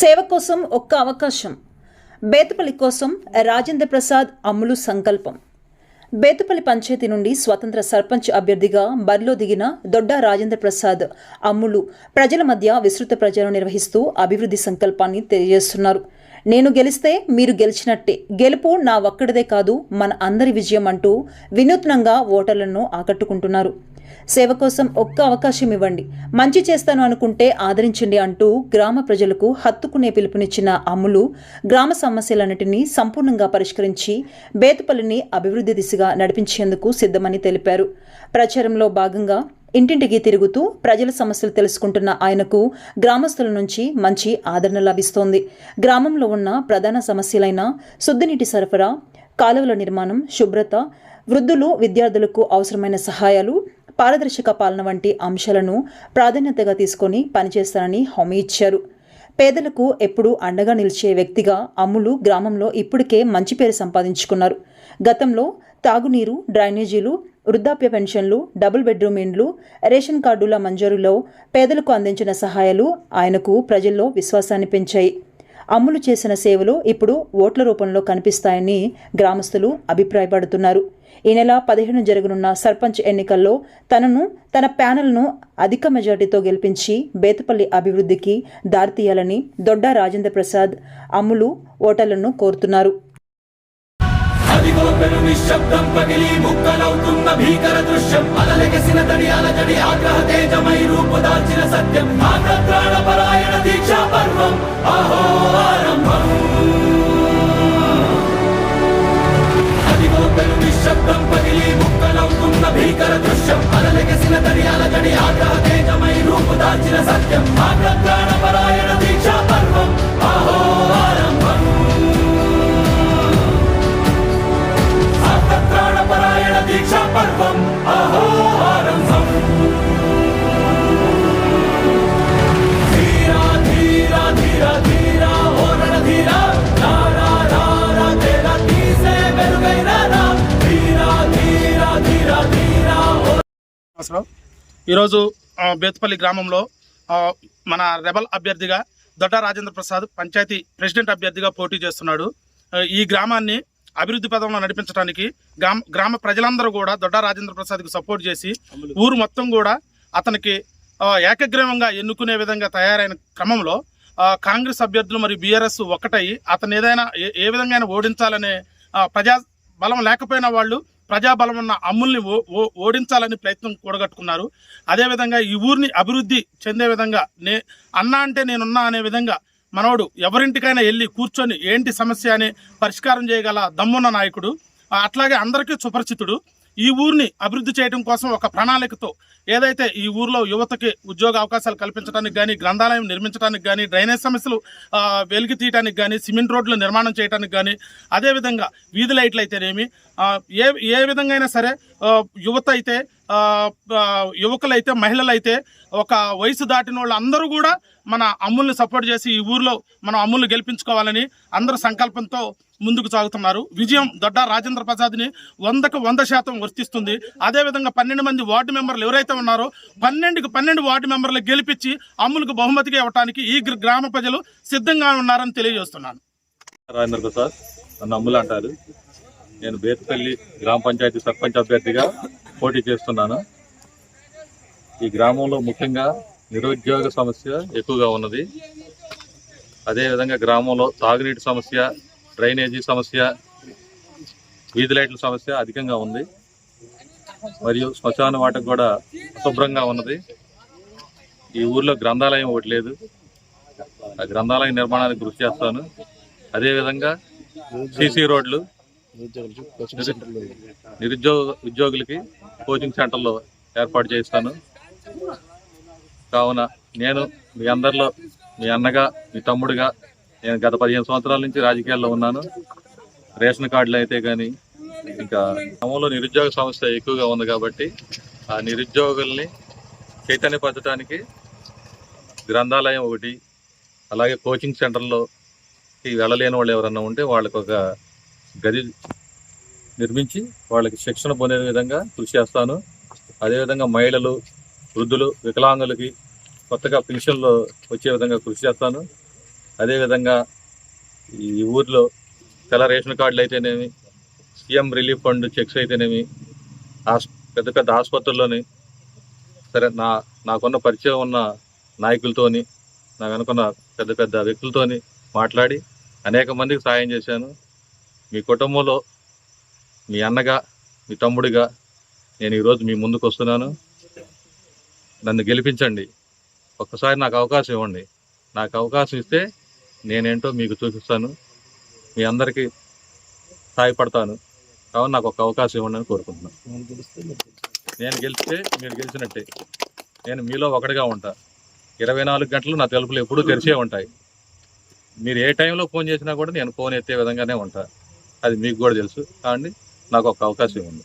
సేవ కోసం ఒక్క అవకాశం. బేతపల్లి కోసం రాజేంద్ర ప్రసాద్ అమ్ములు సంకల్పం. బేతపల్లి పంచాయతీ నుండి స్వతంత్ర సర్పంచ్ అభ్యర్థిగా బరిలో దిగిన దొడ్డ రాజేంద్ర ప్రసాద్ అమ్ములు ప్రజల మధ్య విస్తృత ప్రచారం నిర్వహిస్తూ అభివృద్ధి సంకల్పాన్ని తెలియజేస్తున్నారు. నేను గెలిస్తే మీరు గెలిచినట్టే. గెలుపు నా ఒక్కడిదే కాదు మన అందరి విజయం అంటూ వినూత్నంగా ఓటర్లను ఆకట్టుకుంటున్నారు. సేవ కోసం ఒక్క అవకాశం ఇవ్వండి. మంచి చేస్తాను అనుకుంటే ఆదరించండి అంటూ గ్రామ ప్రజలకు హత్తుకునే పిలుపునిచ్చిన అమ్ములు గ్రామ సమస్యలన్నింటినీ సంపూర్ణంగా పరిష్కరించి బేతపల్లిని అభివృద్ధి దిశగా నడిపించేందుకు సిద్ధమని తెలిపారు. ప్రచారంలో భాగంగా ఇంటింటికి తిరుగుతూ ప్రజల సమస్యలు తెలుసుకుంటున్న ఆయనకు గ్రామస్తుల నుంచి మంచి ఆదరణ లభిస్తోంది. గ్రామంలో ఉన్న ప్రధాన సమస్యలైన శుద్ధినీటి సరఫరా కాలువల నిర్మాణం శుభ్రత వృద్ధులు విద్యార్థులకు అవసరమైన సహాయాలు పారదర్శక పాలన వంటి అంశాలను ప్రాధాన్యతగా తీసుకొని పనిచేస్తానని హామీ ఇచ్చారు. పేదలకు ఎప్పుడూ అండగా నిలిచే వ్యక్తిగా అమ్ములు గ్రామంలో ఇప్పటికే మంచి పేరు సంపాదించుకున్నారు. గతంలో తాగునీరు డ్రైనేజీలు వృద్ధాప్య పెన్షన్లు డబుల్ బెడ్రూమ్ ఇండ్లు రేషన్ కార్డుల మంజూరులో పేదలకు అందించిన సహాయాలు ఆయనకు ప్రజల్లో విశ్వాసాన్ని పెంచాయి. అమ్ములు చేసిన సేవలు ఇప్పుడు ఓట్ల రూపంలో కనిపిస్తాయని గ్రామస్తులు అభిప్రాయపడుతున్నారు. ఈ నెల పదిహేను జరగనున్న సర్పంచ్ ఎన్నికల్లో తనను తన ప్యానెల్ను అధిక మెజార్టీతో గెలిపించి బేతపల్లి అభివృద్ధికి దారితీయాలని దొడ్డ రాజేంద్ర ప్రసాద్ అమ్ములు ఓటర్లను కోరుతున్నారు. అదిగో పెను నిశ్శబ్దం పగిలి ముక్కలవుతున్న భీకర దృశ్యం. అలలెగసిన తడి అలజడి ఆగ్రహ తేజమై రూపు దాల్చిన సత్యం. ఆగ్రత్రాణ పరాయణ దీక్షా పర్వం. అహో ఆరంభం. అదిగో పెను నిశ్శబ్దం పగిలి ముక్కలవుతున్న భీకర దృశ్యం. అలలెగసిన తడి అలజడి ఆగ్రహ తేజమై రూపు దాల్చిన సత్యం. నాగ్ర సంవత్సరం ఈరోజు బేతపల్లి గ్రామంలో మన రెబల్ అభ్యర్థిగా దొడ్డ రాజేంద్ర ప్రసాద్ పంచాయతీ ప్రెసిడెంట్ అభ్యర్థిగా పోటీ చేస్తున్నాడు. ఈ గ్రామాన్ని అభివృద్ధి పదంలో నడిపించడానికి గ్రామ గ్రామ ప్రజలందరూ కూడా దొడ్డ రాజేంద్ర ప్రసాద్కి సపోర్ట్ చేసి ఊరు మొత్తం కూడా అతనికి ఏకగ్రీవంగా ఎన్నుకునే విధంగా తయారైన క్రమంలో కాంగ్రెస్ అభ్యర్థులు మరియు బీఆర్ఎస్ ఒక్కటై అతను ఏదైనా ఏ- విధంగా ఓడించాలనే ప్రజా బలం లేకపోయిన వాళ్ళు ప్రజాబలం ఉన్న అమ్ముల్ని ఓ- ఓడించాలని ప్రయత్నం కూడగట్టుకున్నారు. అదేవిధంగా ఈ ఊరిని అభివృద్ధి చెందే విధంగా నే అన్నా అంటే నేనున్నా అనే విధంగా మనోడు ఎవరింటికైనా వెళ్ళి కూర్చొని ఏంటి సమస్య అని పరిష్కారం చేయగల దమ్మున్న నాయకుడు. అట్లాగే అందరికీ సుపరిచితుడు. ఈ ఊరిని అభివృద్ధి చేయడం కోసం ఒక ప్రణాళికతో ఏదైతే ఈ ఊర్లో యువతకి ఉద్యోగ అవకాశాలు కల్పించడానికి కానీ గ్రంథాలయం నిర్మించడానికి కానీ డ్రైనేజ్ సమస్యలు వెలిగి వెలికి తీయడానికి కానీ సిమెంట్ రోడ్లు నిర్మాణం చేయడానికి కానీ అదేవిధంగా వీధి లైట్లు అయితేనేమి ఏ ఏ విధంగా అయినా సరే యువత అయితే యువకులైతే మహిళలైతే ఒక వయసు దాటిన వాళ్ళు అందరూ కూడా మన అమ్ముల్ని సపోర్ట్ చేసి ఈ ఊర్లో మనం అమ్ముల్ని గెలిపించుకోవాలని అందరూ సంకల్పంతో ముందుకు సాగుతున్నారు. విజయం దొడ్డ రాజేంద్ర ప్రసాద్ని వందకు వంద శాతం వర్తిస్తుంది అదేవిధంగా పన్నెండు మంది వార్డు మెంబర్లు ఎవరైతే ఉన్నారో పన్నెండుకి పన్నెండు వార్డు మెంబర్లు గెలిపించి అమ్ములకు బహుమతిగా ఇవ్వడానికి ఈ గ్రామ ప్రజలు సిద్ధంగా ఉన్నారని తెలియజేస్తున్నాను. రాజేంద్ర ప్రసాద్ నన్ను అమ్ములు అంటారు. నేను బేతపల్లి గ్రామ పంచాయతీ సర్పంచ్ అభ్యర్థిగా పోటీ చేస్తున్నాను. ఈ గ్రామంలో ముఖ్యంగా నిరుద్యోగ సమస్య ఎక్కువగా ఉన్నది. అదేవిధంగా గ్రామంలో తాగునీటి సమస్య డ్రైనేజీ సమస్య వీధి లైట్ల సమస్య అధికంగా ఉంది. మరియు శ్మశాన వాటకు కూడా అశుభ్రంగా ఉన్నది. ఈ ఊర్లో గ్రంథాలయం ఒకటి లేదు. ఆ గ్రంథాలయం నిర్మాణానికి కృషి చేస్తాను. అదేవిధంగా సీసీ రోడ్లు నిరుద్యోగ ఉద్యోగులకి కోచింగ్ సెంటర్లో ఏర్పాటు చేస్తాను కావున నేను మీ అందరిలో మీ అన్నగా మీ తమ్ముడుగా నేను గత పదిహేను సంవత్సరాల నుంచి రాజకీయాల్లో ఉన్నాను. రేషన్ కార్డులు అయితే కానీ ఇంకా గ్రామంలో నిరుద్యోగ సమస్య ఎక్కువగా ఉంది కాబట్టి ఆ నిరుద్యోగుల్ని చైతన్యపరచడానికి గ్రంథాలయం ఒకటి అలాగే కోచింగ్ సెంటర్లో ఈ వెళ్ళలేని వాళ్ళు ఎవరన్నా ఉంటే వాళ్ళకి ఒక గది నిర్మించి వాళ్ళకి శిక్షణ పొందే విధంగా కృషి చేస్తాను. అదేవిధంగా మహిళలు వృద్ధులు వికలాంగులకి కొత్తగా పెన్షన్లు వచ్చే విధంగా కృషి చేస్తాను. అదేవిధంగా ఈ ఊర్లో తెల్ల రేషన్ కార్డులు అయితేనేమి సీఎం రిలీఫ్ ఫండ్ చెక్స్ అయితేనేమి ఆస్ పెద్ద పెద్ద ఆసుపత్రుల్లోని సరే నా నాకున్న పరిచయం ఉన్న నాయకులతోని నాకు అనుకున్న పెద్ద పెద్ద వ్యక్తులతోని మాట్లాడి అనేక మందికి సాయం చేశాను. మీ కుటుంబంలో మీ అన్నగా మీ తమ్ముడిగా నేను ఈరోజు మీ ముందుకు వస్తున్నాను. నన్ను గెలిపించండి. ఒక్కసారి నాకు అవకాశం ఇవ్వండి. నాకు అవకాశం ఇస్తే నేనేంటో మీకు చూపిస్తాను. మీ అందరికీ సహాయపడతాను. కావున నాకు ఒక అవకాశం ఇవ్వండి అని కోరుకుంటున్నాను. నేను గెలిస్తే మీరు గెలిచినట్టే. నేను మీలో ఒకటిగా ఉంటా. ఇరవై నాలుగు గంటలు నా తలుపులు ఎప్పుడూ తెరిచే ఉంటాయి. మీరు ఏ టైంలో ఫోన్ చేసినా కూడా నేను ఫోన్ ఎత్తే విధంగానే ఉంటా. అది మీకు కూడా తెలుసు. కాబట్టి నాకు ఒక అవకాశం ఉంది.